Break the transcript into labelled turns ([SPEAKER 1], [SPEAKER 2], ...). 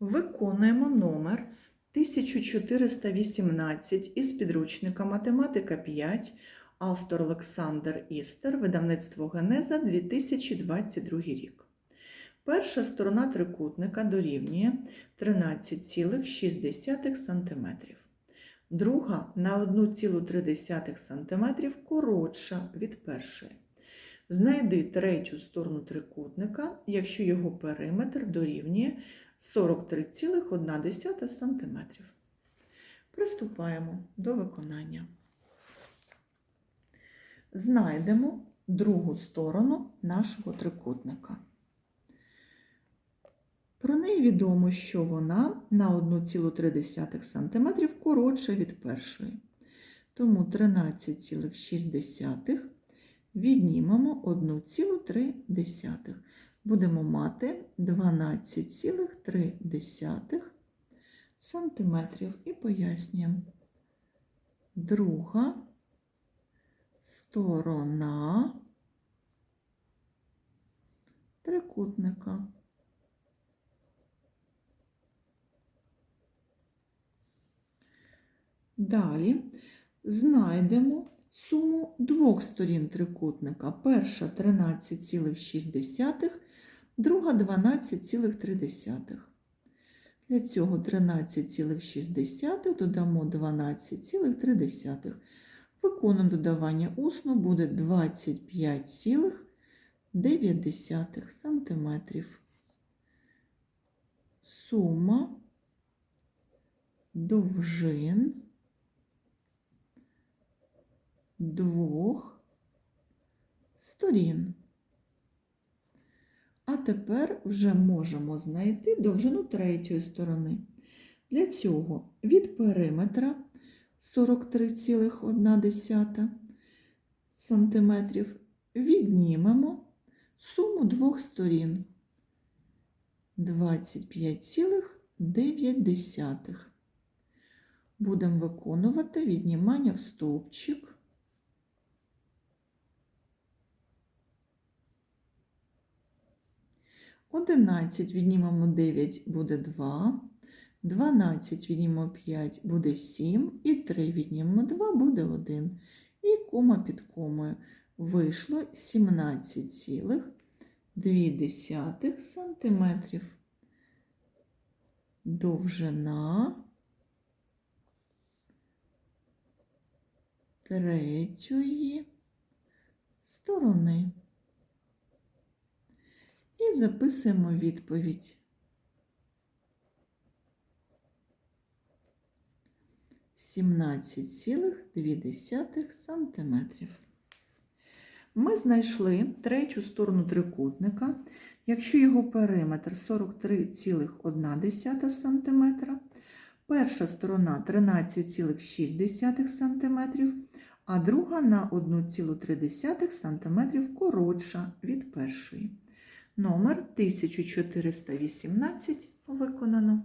[SPEAKER 1] Виконуємо номер 1418 із підручника Математика 5, автор Олександр Істер, видавництво Генеза 2022 рік. Перша сторона трикутника дорівнює 13,6 см. Друга на 1,3 см коротша від першої. Знайди третю сторону трикутника, якщо його периметр дорівнює 43,1 см. Приступаємо до виконання. Знайдемо другу сторону нашого трикутника. Про неї відомо, що вона на 1,3 см коротша від першої. Тому 13,6 віднімемо 1,3. Будемо мати 12,3 сантиметрів і пояснюємо. Друга сторона трикутника. Далі знайдемо суму двох сторін трикутника. Перша 13,6, друга 12,3. Для цього 13,6 додамо 12,3. Виконуємо додавання усно буде 25,9 см. Сума довжин двох сторін. А тепер вже можемо знайти довжину третьої сторони. Для цього від периметра 43,1 см віднімемо суму двох сторін 25,9. Будемо виконувати віднімання в стовпчик. 11 віднімемо 9 буде 2, 12 віднімемо 5 буде 7, і 3 віднімемо 2 буде 1. І кома під комою вийшло 17,2 см. Довжина третьої сторони. І записуємо відповідь. Сімнадцять цілих дві сантиметрів. Ми знайшли третю сторону трикутника. Якщо його периметр 43,1 см, перша сторона 13,6 см, а друга на 1,3 см коротша від першої. Номер 1418 виконано.